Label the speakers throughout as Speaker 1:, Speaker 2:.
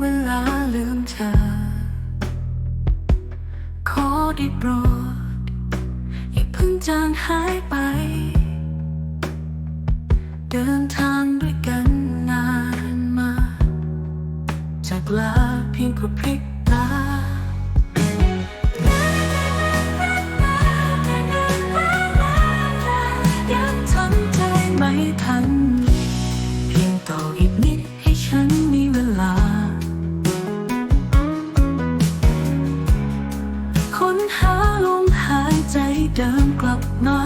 Speaker 1: เวลาลืมเธอ ขอได้โปรด อย่าเพิ่งจางหายไป เดินทางด้วยกันนานมา จากลาเพียงกระพริบ ค้นหาลมหายใจเดิมกลับมา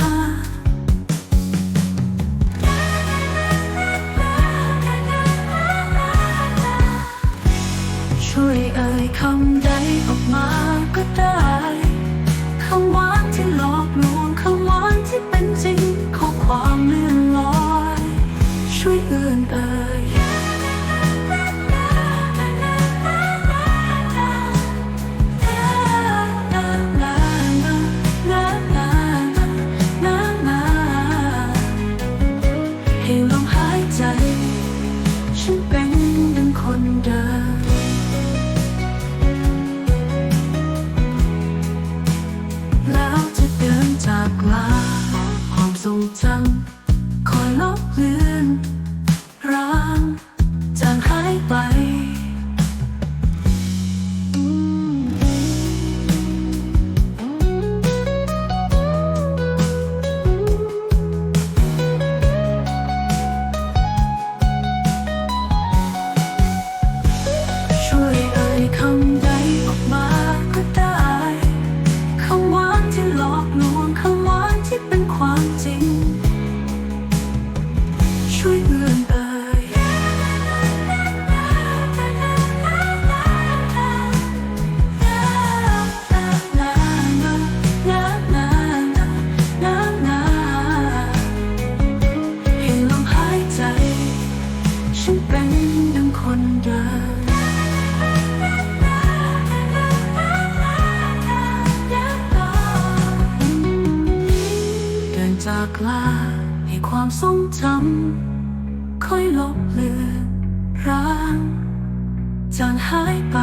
Speaker 1: ช่วยเอ่ยคำใดออกมาก็ได้คำหวานที่หลอกลวงคำหวานที่เป็นจริงข้อความเลื่อนลอย ช่วยเอื่นเอ่ย จากลาให้ความทรงจำค่อยลบเลือนร้างจางหายไป